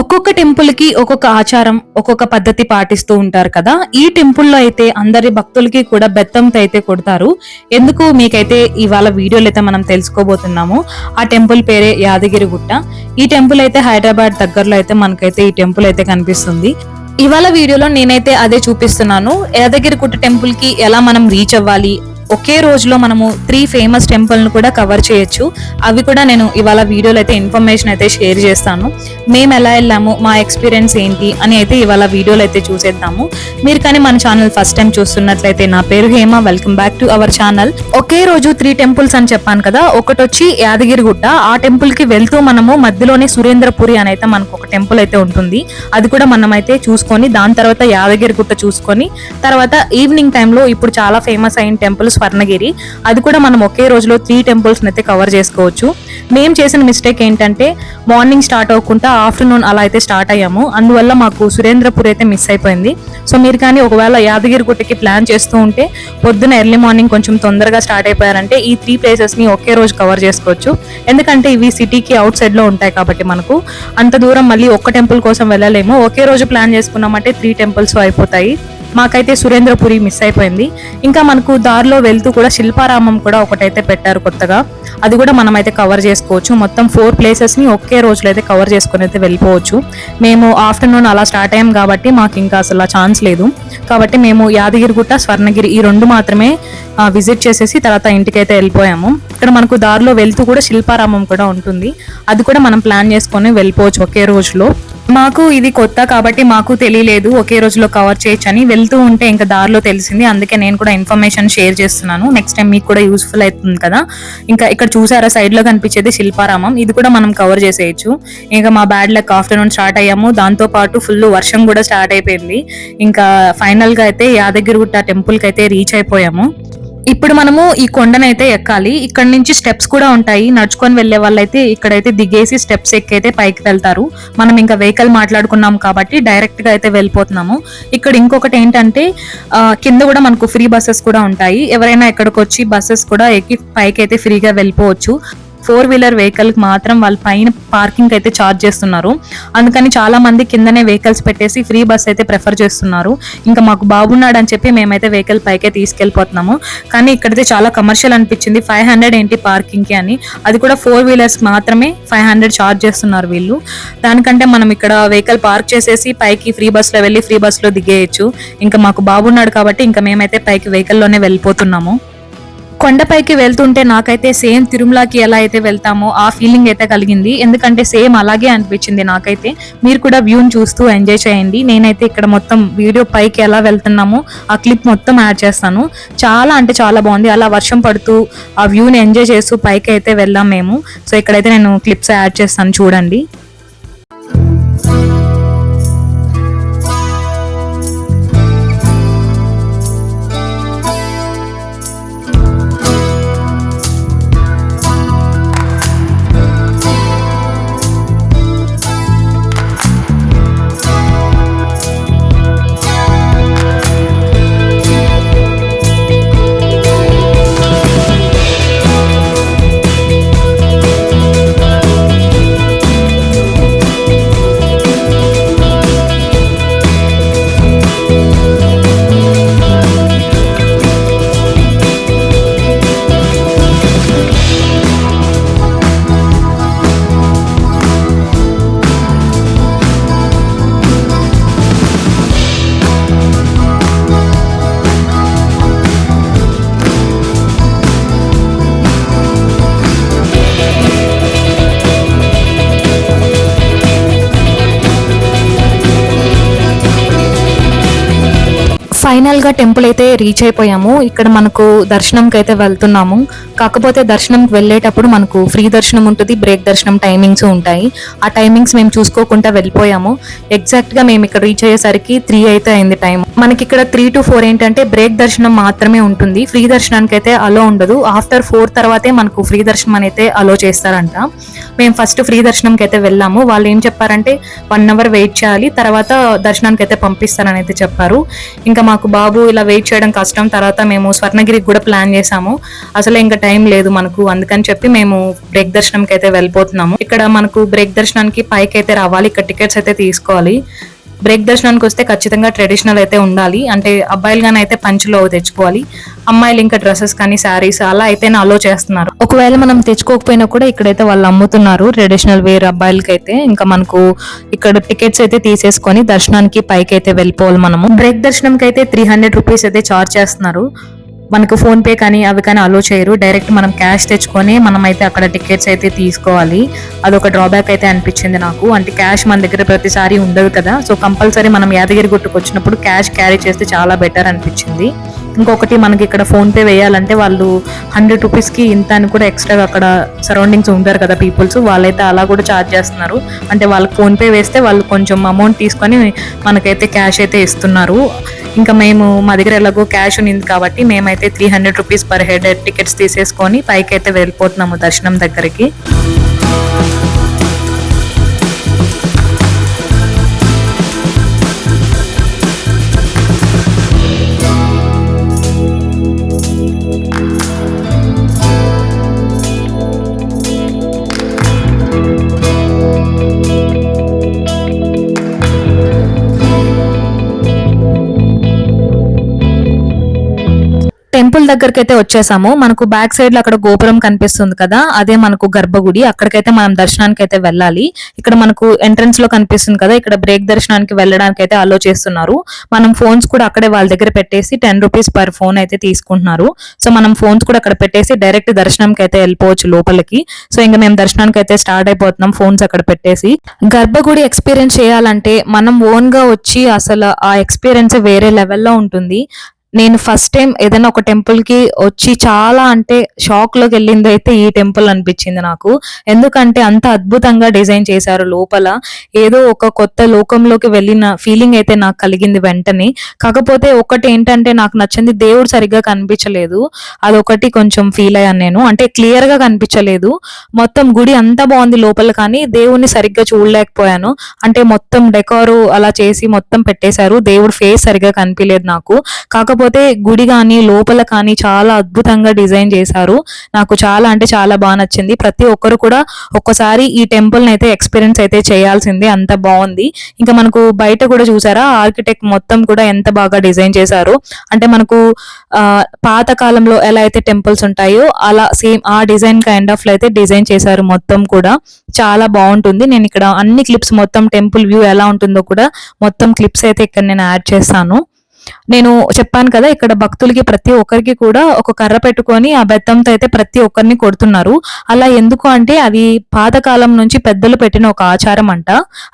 ఒక్కొక్క టెంపుల్కి ఒక్కొక్క ఆచారం ఒక్కొక్క పద్ధతి పాటిస్తూ ఉంటారు కదా. ఈ టెంపుల్లో అయితే అందరి భక్తులకి కూడా బెత్తంతో అయితే కొడతారు. ఎందుకు? మీకైతే ఇవాళ వీడియోలో అయితే మనం తెలుసుకోబోతున్నాము. ఆ టెంపుల్ పేరే యాదగిరి గుట్ట. ఈ టెంపుల్ అయితే హైదరాబాద్ దగ్గరలో అయితే మనకైతే ఈ టెంపుల్ అయితే కనిపిస్తుంది. ఇవాళ వీడియోలో నేనైతే అదే చూపిస్తున్నాను. యాదగిరి గుట్ట టెంపుల్కి ఎలా మనం రీచ్ అవ్వాలి? ఒకే రోజులో మనము త్రీ ఫేమస్ టెంపుల్ను కూడా కవర్ చేయొచ్చు. అవి కూడా నేను ఇవాళ వీడియోలో అయితే ఇన్ఫర్మేషన్ అయితే షేర్ చేస్తాను. మేము ఎలా వెళ్ళాము మా ఎక్స్పీరియన్స్ ఏంటి అని అయితే ఇవాళ వీడియోలో అయితే చూసేద్దాము. మీరు కానీ మన ఛానల్ ఫస్ట్ టైం చూస్తున్నట్లయితే నా పేరు Hema welcome back to our channel ఒకే రోజు త్రీ టెంపుల్స్ అని చెప్పాను కదా ఒకటి వచ్చి యాదగిరిగుట్ట ఆ టెంపుల్కి వెళ్తూ మనము మధ్యలోనే సురేంద్రపురి అని అయితే మనకు ఒక టెంపుల్ అయితే ఉంటుంది. అది కూడా మనం అయితే చూసుకొని దాని తర్వాత యాదగిరిగుట్ట చూసుకొని తర్వాత ఈవినింగ్ టైంలో ఇప్పుడు చాలా ఫేమస్ అయిన టెంపుల్స్ స్వర్ణగిరి. అది కూడా మనం ఒకే రోజులో త్రీ టెంపుల్స్ అయితే కవర్ చేసుకోవచ్చు. మేము చేసిన మిస్టేక్ ఏంటంటే మార్నింగ్ స్టార్ట్ అవ్వకుండా ఆఫ్టర్నూన్ అలా అయితే స్టార్ట్ అయ్యాము. అందువల్ల మాకు సురేంద్రపూర్ అయితే మిస్ అయిపోయింది. సో మీరు కానీ ఒకవేళ యాదగిరి గుట్టకి ప్లాన్ చేస్తూ ఉంటే పొద్దున ఎర్లీ మార్నింగ్ కొంచెం తొందరగా స్టార్ట్ అయిపోయారంటే ఈ త్రీ ప్లేసెస్ని ఒకే రోజు కవర్ చేసుకోవచ్చు. ఎందుకంటే ఇవి సిటీకి అవుట్ సైడ్లో ఉంటాయి కాబట్టి మనకు. అంత దూరం మళ్ళీ ఒక్క టెంపుల్ కోసం వెళ్ళలేము. ఒకే రోజు ప్లాన్ చేసుకున్నామంటే త్రీ టెంపుల్స్ అయిపోతాయి. మాకైతే సురేంద్రపురి మిస్ అయిపోయింది. ఇంకా మనకు దారిలో వెళ్తూ కూడా శిల్పారామం కూడా ఒకటైతే పెట్టారు కొత్తగా. అది కూడా మనం అయితే కవర్ చేసుకోవచ్చు. మొత్తం ఫోర్ ప్లేసెస్ని ఒకే రోజులో అయితే కవర్ చేసుకుని అయితే వెళ్ళిపోవచ్చు. మేము ఆఫ్టర్నూన్ అలా స్టార్ట్ అయ్యాం కాబట్టి మాకు ఇంకా అసలు ఛాన్స్ లేదు. కాబట్టి మేము యాదగిరిగుట్ట స్వర్ణగిరి ఈ రెండు మాత్రమే విజిట్ చేసేసి తర్వాత ఇంటికైతే వెళ్ళిపోయాము. ఇక్కడ మనకు దారిలో వెళ్తూ కూడా శిల్పారామం కూడా ఉంటుంది. అది కూడా మనం ప్లాన్ చేసుకొని వెళ్ళిపోవచ్చు ఒకే రోజులో. మాకు ఇది కొత్త కాబట్టి మాకు తెలియలేదు ఒకే రోజులో కవర్ చేయొచ్చు అని వెళ్తూ ఉంటే ఇంకా దారిలో తెలిసింది. అందుకే నేను కూడా ఇన్ఫర్మేషన్ షేర్ చేస్తున్నాను. నెక్స్ట్ టైం మీకు కూడా యూస్ఫుల్ అవుతుంది కదా. ఇంకా ఇక్కడ చూసారా సైడ్లో కనిపించేది శిల్పారామం. ఇది కూడా మనం కవర్ చేసేయచ్చు. ఇంకా మా బ్యాడ్ లక్ ఆఫ్టర్నూన్ స్టార్ట్ అయ్యాము. దాంతో పాటు ఫుల్ వర్షం కూడా స్టార్ట్ అయిపోయింది. ఇంకా ఫైనల్గా అయితే యాదగిరిగుట్ట టెంపుల్కి అయితే రీచ్ అయిపోయాము. ఇప్పుడు మనము ఈ కొండనైతే ఎక్కాలి. ఇక్కడ నుంచి స్టెప్స్ కూడా ఉంటాయి. నడుచుకొని వెళ్ళే వాళ్ళైతే ఇక్కడైతే దిగేసి స్టెప్స్ ఎక్కైతే పైకి వెళ్తారు. మనం ఇంకా వెహికల్ మాట్లాడుకున్నాం కాబట్టి డైరెక్ట్గా అయితే వెళ్ళిపోతున్నాము. ఇక్కడ ఇంకొకటి ఏంటంటే కింద కూడా మనకు ఫ్రీ బస్సెస్ కూడా ఉంటాయి. ఎవరైనా ఇక్కడికి వచ్చి బస్సెస్ కూడా ఎక్కి పైకి అయితే ఫ్రీగా వెళ్ళిపోవచ్చు. ఫోర్ వీలర్ వెహికల్ మాత్రం వాళ్ళ పైన పార్కింగ్ అయితే చార్జ్ చేస్తున్నారు. అందుకని చాలా మంది కిందనే వెహికల్స్ పెట్టేసి ఫ్రీ బస్ అయితే ప్రిఫర్ చేస్తున్నారు. ఇంకా మాకు బాగున్నాడు అని చెప్పి మేమైతే వెహికల్ పైకే తీసుకెళ్ళిపోతున్నాము. కానీ ఇక్కడైతే చాలా కమర్షియల్ అనిపించింది. ఫైవ్ హండ్రెడ్ ఏంటి పార్కింగ్కి అని. అది కూడా ఫోర్ వీలర్స్ మాత్రమే ఫైవ్ హండ్రెడ్ చార్జ్ చేస్తున్నారు వీళ్ళు. దానికంటే మనం ఇక్కడ వెహికల్ పార్క్ చేసేసి పైకి ఫ్రీ బస్లో వెళ్ళి ఫ్రీ బస్లో దిగేయచ్చు. ఇంకా మాకు బాబున్నాడు కాబట్టి ఇంకా మేమైతే పైకి వెహికల్లోనే వెళ్ళిపోతున్నాము. కొండపైకి వెళ్తుంటే నాకైతే సేమ్ తిరుమలకి ఎలా అయితే వెళ్తామో ఆ ఫీలింగ్ అయితే కలిగింది. ఎందుకంటే సేమ్ అలాగే అనిపించింది నాకైతే. మీరు కూడా వ్యూని చూస్తూ ఎంజాయ్ చేయండి. నేనైతే ఇక్కడ మొత్తం వీడియో పైకి ఎలా వెళ్తున్నామో ఆ క్లిప్ మొత్తం యాడ్ చేస్తాను. చాలా అంటే చాలా బాగుంది. అలా వర్షం పడుతూ ఆ వ్యూని ఎంజాయ్ చేస్తూ పైకి అయితే వెళ్ళాం మేము. సో ఇక్కడైతే నేను క్లిప్స్ యాడ్ చేస్తాను చూడండి. ఫైనల్గా టెంపుల్ అయితే రీచ్ అయిపోయాము. ఇక్కడ మనకు దర్శనంకి అయితే వెళ్తున్నాము. కాకపోతే దర్శనంకి వెళ్ళేటప్పుడు మనకు ఫ్రీ దర్శనం ఉంటుంది బ్రేక్ దర్శనం టైమింగ్స్ ఉంటాయి. ఆ టైమింగ్స్ మేము చూసుకోకుండా వెళ్ళిపోయాము. ఎగ్జాక్ట్గా మేము ఇక్కడ రీచ్ అయ్యేసరికి త్రీ అయితే అయింది టైం మనకి ఇక్కడ త్రీ టు ఫోర్ ఏంటంటే బ్రేక్ దర్శనం మాత్రమే ఉంటుంది. ఫ్రీ దర్శనానికి అయితే అలో ఉండదు. ఆఫ్టర్ ఫోర్ తర్వాతే మనకు ఫ్రీ దర్శనం అయితే అలో చేస్తారంట. మేము ఫస్ట్ ఫ్రీ దర్శనంకి అయితే వెళ్ళాము. వాళ్ళు ఏం చెప్పారంటే వన్ అవర్ వెయిట్ చేయాలి. తర్వాత దర్శనానికి అయితే పంపిస్తారని అయితే చెప్పారు. ఇంకా మాకు బాగా బాబు ఇలా వెయిట్ చేయడం కష్టం. తర్వాత మేము స్వర్ణగిరికి కూడా ప్లాన్ చేసాము అసలు ఇంకా టైం లేదు మనకు. అందుకని చెప్పి మేము బ్రేక్ దర్శనంకి అయితే వెళ్ళిపోతున్నాము. ఇక్కడ మనకు బ్రేక్ దర్శనానికి పైకి అయితే రావాలి. ఇక్కడ టికెట్స్ అయితే తీసుకోవాలి. బ్రేక్ దర్శనానికి వస్తే ఖచ్చితంగా ట్రెడిషనల్ అయితే ఉండాలి. అంటే అబ్బాయిలు కానీ అయితే పంచులో తెచ్చుకోవాలి. అమ్మాయిలు ఇంకా డ్రెస్సెస్ కానీ శారీస్ అలా అయితేనే అలో చేస్తున్నారు. ఒకవేళ మనం తెచ్చుకోకపోయినా కూడా ఇక్కడైతే వాళ్ళు అమ్ముతున్నారు. ట్రెడిషనల్ వేర్ అబ్బాయిలకి అయితే ఇంకా మనకు ఇక్కడ టికెట్స్ అయితే తీసేసుకొని దర్శనానికి పైకి అయితే వెళ్ళిపోవాలి మనము. బ్రేక్ దర్శనంకి అయితే త్రీ హండ్రెడ్ రూపీస్ అయితే చార్జ్ చేస్తున్నారు. మనకు ఫోన్ పే కానీ అవి కానీ అలో చేయరు. డైరెక్ట్ మనం క్యాష్ తెచ్చుకొని మనం అయితే అక్కడ టికెట్స్ అయితే తీసుకోవాలి. అదొక డ్రాబ్యాక్ అయితే అనిపించింది నాకు. అంటే క్యాష్ మన దగ్గర ప్రతిసారి ఉండదు కదా. సో కంపల్సరీ మనం యాదగిరి గుట్టుకు వచ్చినప్పుడు క్యాష్ క్యారీ చేస్తే చాలా బెటర్ అనిపించింది. ఇంకొకటి మనకి ఇక్కడ ఫోన్ పే వేయాలంటే వాళ్ళు హండ్రెడ్ రూపీస్కి ఇంత అని కూడా ఎక్స్ట్రాగా అక్కడ సరౌండింగ్స్ ఉంటారు కదా పీపుల్స్ వాళ్ళైతే అలా కూడా ఛార్జ్ చేస్తున్నారు. అంటే వాళ్ళకి ఫోన్ పే వేస్తే వాళ్ళు కొంచెం అమౌంట్ తీసుకొని మనకైతే క్యాష్ అయితే ఇస్తున్నారు. ఇంకా మేము మా దగ్గర ఎలాగో క్యాష్ ఉన్నింది కాబట్టి మేమైతే three hundred rupees per head tickets తీసేసుకొని పైకి అయితే వెళ్ళిపోతున్నాము దర్శనం దగ్గరికి. టెంపుల్ దగ్గరికి అయితే వచ్చేసాము. మనకు బ్యాక్ సైడ్లో అక్కడ గోపురం కనిపిస్తుంది కదా అదే మనకు గర్భగుడి. అక్కడికైతే మనం దర్శనానికి అయితే వెళ్ళాలి. ఇక్కడ మనకు ఎంట్రన్స్లో కనిపిస్తుంది కదా ఇక్కడ బ్రేక్ దర్శనానికి వెళ్ళడానికి అయితే అలో చేస్తున్నారు. మనం ఫోన్స్ కూడా అక్కడే వాళ్ళ దగ్గర పెట్టేసి టెన్ రూపీస్ పర్ ఫోన్ అయితే తీసుకుంటున్నారు. సో మనం ఫోన్స్ కూడా అక్కడ పెట్టేసి డైరెక్ట్ దర్శనంకి అయితే వెళ్ళిపోవచ్చు లోపలికి. సో ఇంకా మేము దర్శనానికి అయితే స్టార్ట్ అయిపోతున్నాం ఫోన్స్ అక్కడ పెట్టేసి. గర్భగుడి ఎక్స్పీరియన్స్ చేయాలంటే మనం ఓన్గా వచ్చి అసలు ఆ ఎక్స్పీరియన్స్ వేరే లెవెల్లో ఉంటుంది. నేను ఫస్ట్ టైం ఏదైనా ఒక టెంపుల్కి వచ్చి చాలా అంటే షాక్లోకి వెళ్ళింది అయితే ఈ టెంపుల్ అనిపించింది నాకు. ఎందుకంటే అంత అద్భుతంగా డిజైన్ చేశారు లోపల. ఏదో ఒక కొత్త లోకంలోకి వెళ్ళిన ఫీలింగ్ అయితే నాకు కలిగింది వెంటనే. కాకపోతే ఒకటి ఏంటంటే నాకు నచ్చింది దేవుడు సరిగ్గా కనిపించలేదు. అదొకటి కొంచెం ఫీల్ అయ్యాను నేను. అంటే క్లియర్గా కనిపించలేదు. మొత్తం గుడి అంతా బాగుంది లోపల కానీ దేవుణ్ణి సరిగ్గా చూడలేకపోయాను. అంటే మొత్తం డెకారు అలా చేసి మొత్తం పెట్టేశారు. దేవుడు ఫేస్ సరిగ్గా కనిపించలేదు నాకు. కాకపోతే కాకపోతే గుడి కానీ లోపల కానీ చాలా అద్భుతంగా డిజైన్ చేశారు. నాకు చాలా అంటే చాలా బాగా నచ్చింది. ప్రతి ఒక్కరు కూడా ఒక్కసారి ఈ టెంపుల్ని అయితే ఎక్స్పీరియన్స్ అయితే చేయాల్సిందే. అంత బాగుంది. ఇంకా మనకు బయట కూడా చూసారా? ఆర్కిటెక్ట్ మొత్తం కూడా ఎంత బాగా డిజైన్ చేశారు. అంటే మనకు పాత కాలంలో ఎలా అయితే టెంపుల్స్ ఉంటాయో అలా సేమ్ ఆ డిజైన్ కైండ్ ఆఫ్లో అయితే డిజైన్ చేశారు మొత్తం కూడా. చాలా బాగుంటుంది. నేను ఇక్కడ అన్ని క్లిప్స్ మొత్తం టెంపుల్ వ్యూ ఎలా ఉంటుందో కూడా మొత్తం క్లిప్స్ అయితే ఇక్కడ నేను యాడ్ చేస్తాను. నేను చెప్పాను కదా ఇక్కడ భక్తులకి ప్రతి ఒక్కరికి కూడా ఒక కర్ర పెట్టుకొని ఆ బెత్తంతో అయితే ప్రతి ఒక్కరిని కొడుతున్నారు. అలా ఎందుకు అంటే అది పాతకాలం నుంచి పెద్దలు పెట్టిన ఒక ఆచారం అంట.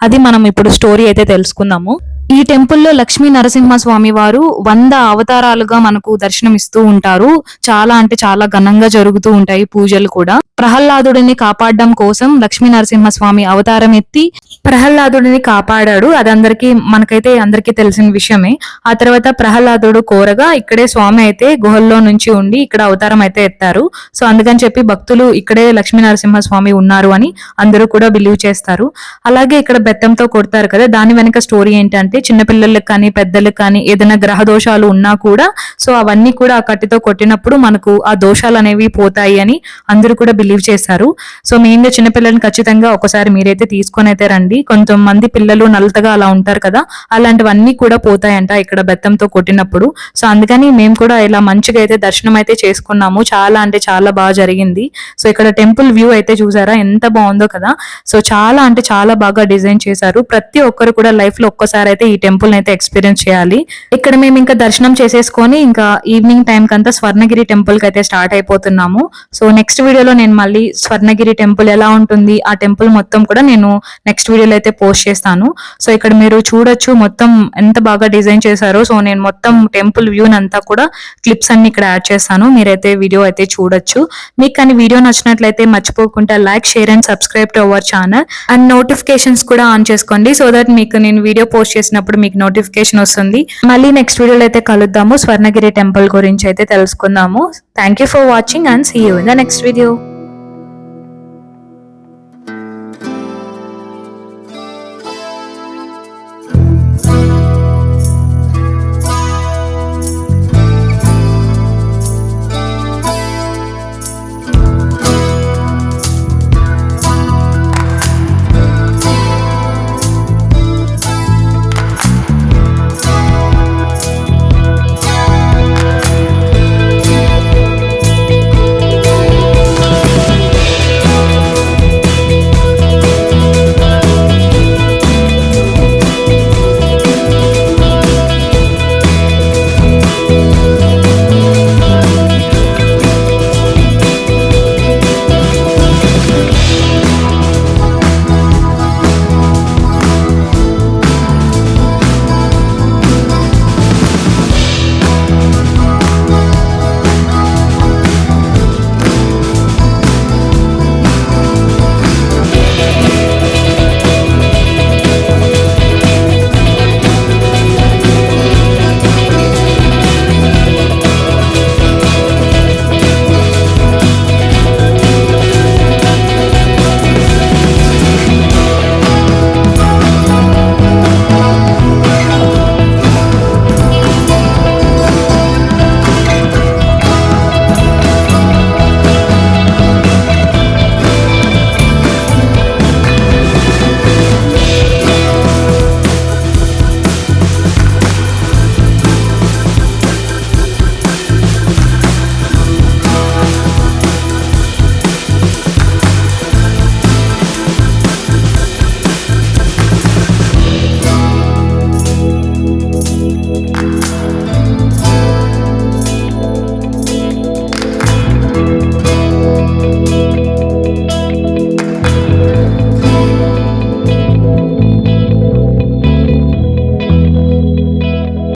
అది మనం ఇప్పుడు స్టోరీ అయితే తెలుసుకుందాము. ఈ టెంపుల్లో లక్ష్మీ నరసింహ స్వామి వారు వంద అవతారాలుగా మనకు దర్శనం ఇస్తూ ఉంటారు. చాలా అంటే చాలా ఘనంగా జరుగుతూ ఉంటాయి పూజలు కూడా. ప్రహ్లాదుడిని కాపాడడం కోసం లక్ష్మీ నరసింహ స్వామి అవతారం ఎత్తి ప్రహ్లాదుడిని కాపాడాడు. అది అందరికి మనకైతే అందరికీ తెలిసిన విషయమే. ఆ తర్వాత ప్రహ్లాదుడు కోరగా ఇక్కడే స్వామి అయితే గుహల్లో నుంచి ఉండి ఇక్కడ అవతారం అయితే ఎత్తారు. సో అందుకని చెప్పి భక్తులు ఇక్కడే లక్ష్మీ నరసింహ స్వామి ఉన్నారు అని అందరూ కూడా బిలీవ్ చేస్తారు. అలాగే ఇక్కడ బెత్తంతో కొడతారు కదా దాని వెనక స్టోరీ ఏంటంటే చిన్నపిల్లలకు కానీ పెద్దలకు కానీ ఏదైనా గ్రహ దోషాలు ఉన్నా కూడా సో అవన్నీ కూడా ఆ కట్టితో కొట్టినప్పుడు మనకు ఆ దోషాలు అనేవి పోతాయి అని అందరూ కూడా బిలీవ్ చేస్తారు సో మెయిన్గా చిన్నపిల్లల్ని ఖచ్చితంగా ఒకసారి మీరైతే తీసుకొని అయితే రండి. కొంతమంది పిల్లలు నల్లతగా అలా ఉంటారు కదా అలాంటివన్నీ కూడా పోతాయంట ఇక్కడ బెత్తంతో కొట్టినప్పుడు. సో అందుకని మేము కూడా ఇలా మంచిగా అయితే దర్శనం అయితే చేసుకున్నాము. చాలా అంటే చాలా బాగా జరిగింది. సో ఇక్కడ టెంపుల్ వ్యూ అయితే చూసారా ఎంత బాగుందో కదా. సో చాలా అంటే చాలా బాగా డిజైన్ చేశారు. ప్రతి ఒక్కరు కూడా లైఫ్లో ఒక్కసారి అయితే ఈ టెంపుల్ అయితే ఎక్స్పీరియన్స్ చేయాలి. ఇక్కడ మేము ఇంకా దర్శనం చేసేసుకొని ఇంకా ఈవినింగ్ టైం కంతా స్వర్ణగిరి టెంపుల్కి అయితే స్టార్ట్ అయిపోతున్నాము. సో నెక్స్ట్ వీడియోలో నేను మళ్ళీ స్వర్ణగిరి టెంపుల్ ఎలా ఉంటుంది ఆ టెంపుల్ మొత్తం కూడా నేను నెక్స్ట్ వీడియోలో అయితే పోస్ట్ చేస్తాను. సో ఇక్కడ మీరు చూడొచ్చు మొత్తం ఎంత బాగా డిజైన్ చేశారో. సో నేను మొత్తం టెంపుల్ వ్యూ అంతా కూడా క్లిప్స్ అన్ని ఇక్కడ యాడ్ చేస్తాను. మీరైతే వీడియో అయితే చూడొచ్చు. మీకు కానీ వీడియో నచ్చినట్లయితే మర్చిపోకుండా like share and subscribe to our channel and notifications కూడా ఆన్ చేసుకోండి. సో దట్ మీకు నేను వీడియో పోస్ట్ చేసినప్పుడు మీకు నోటిఫికేషన్ వస్తుంది. మళ్ళీ నెక్స్ట్ వీడియోలో అయితే కలుద్దాము. స్వర్ణగిరి టెంపుల్ గురించి అయితే తెలుసుకుందాము. Thank you for watching and see you in the next video